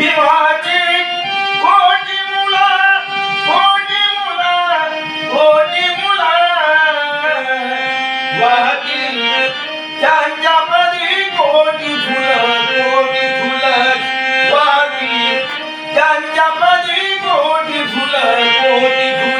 विवाहाची कोटी मुला कोटी मुला मुला. वाहतील त्यांच्या पदी कोटी झुलक कोटी झुलक वाहतील त्यांच्या पदी कोटी झुलक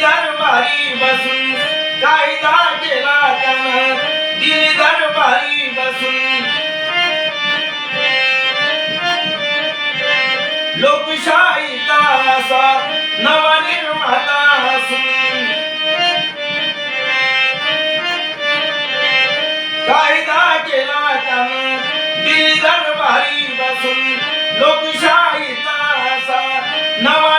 दरबारी बसून कायदा केला त्यानं. दिली दरबारी बसून. लोकशाहीचा असा नवा निर्माता असून कायदा केला त्यानं. दिली दरबारी बसून लोकशाहीचा असा नवा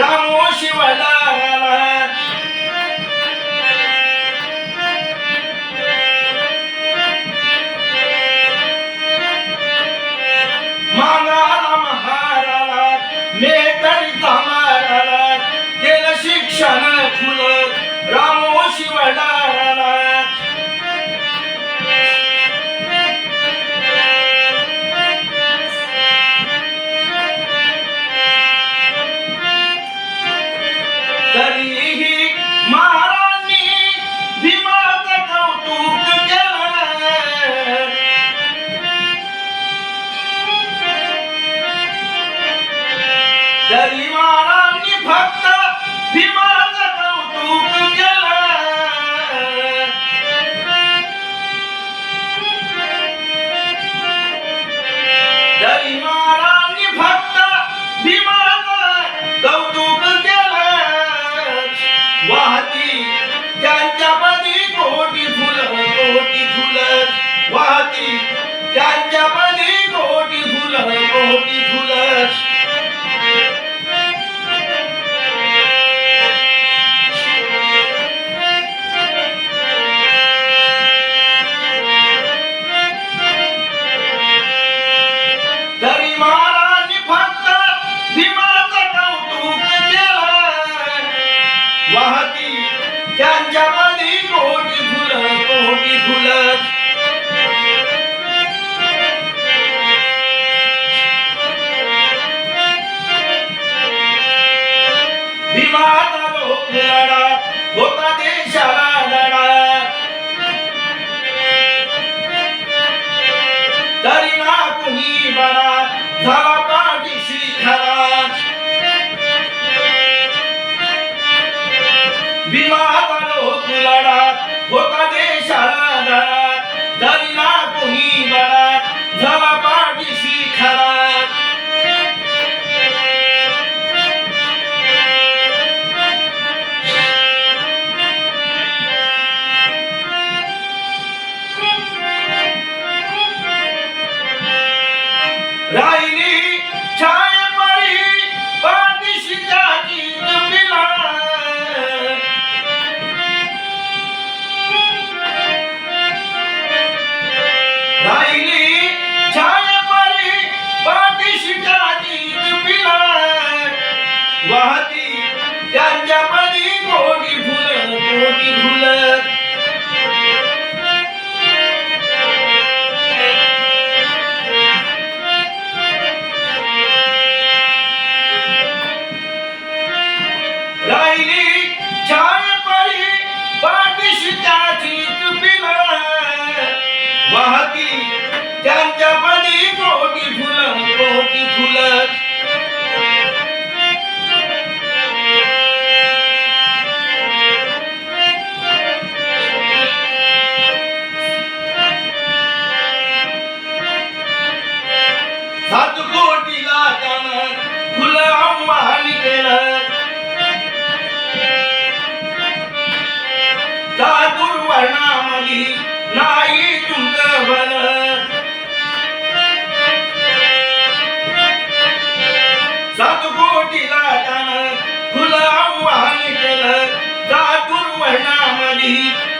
रामो शिवदाराला मानाला महाराला नेतरी धामाराला गेलं शिक्षण खुलं. रामो शिवडा शिवाजी महाराजांनी फक्त भीमा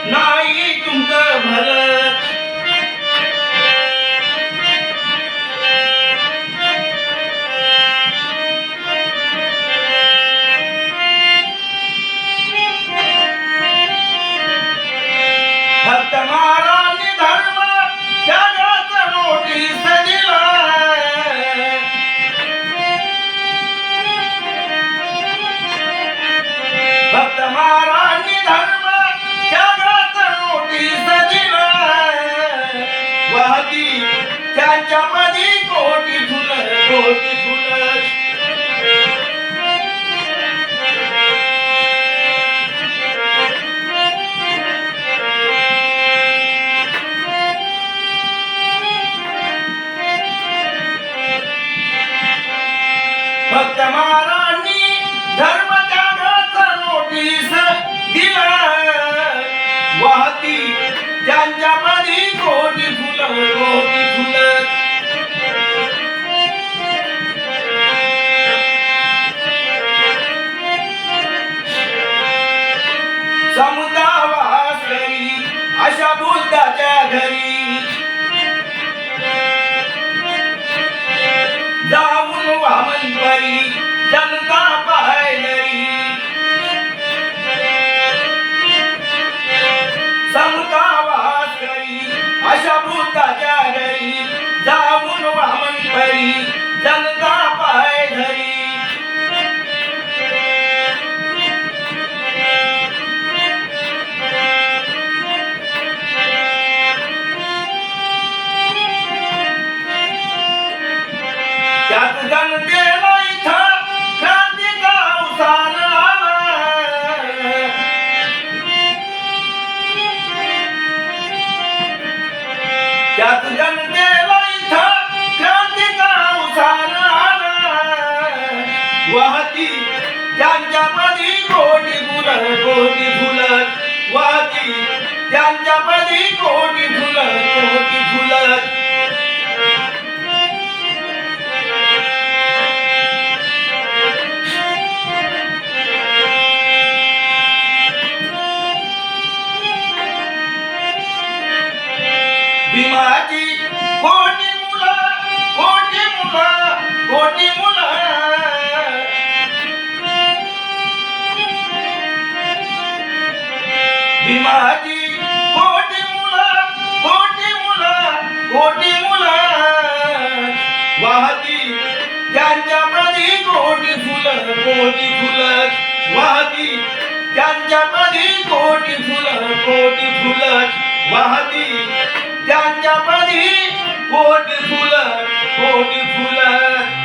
Nine. त्यात गणदेव इथं क्रांतीचा अवसार आला? वाहती त्यांच्या मधी कोटी फुलं कोटी फुलं. वाहती त्यांच्या मधी कोटी कोटी फुलं वाहती. त्यांच्या मध्ये कोटी फुलं कोटी फुलं वाहती. त्यांच्या मध्ये कोटी फुलं कोटी फुलं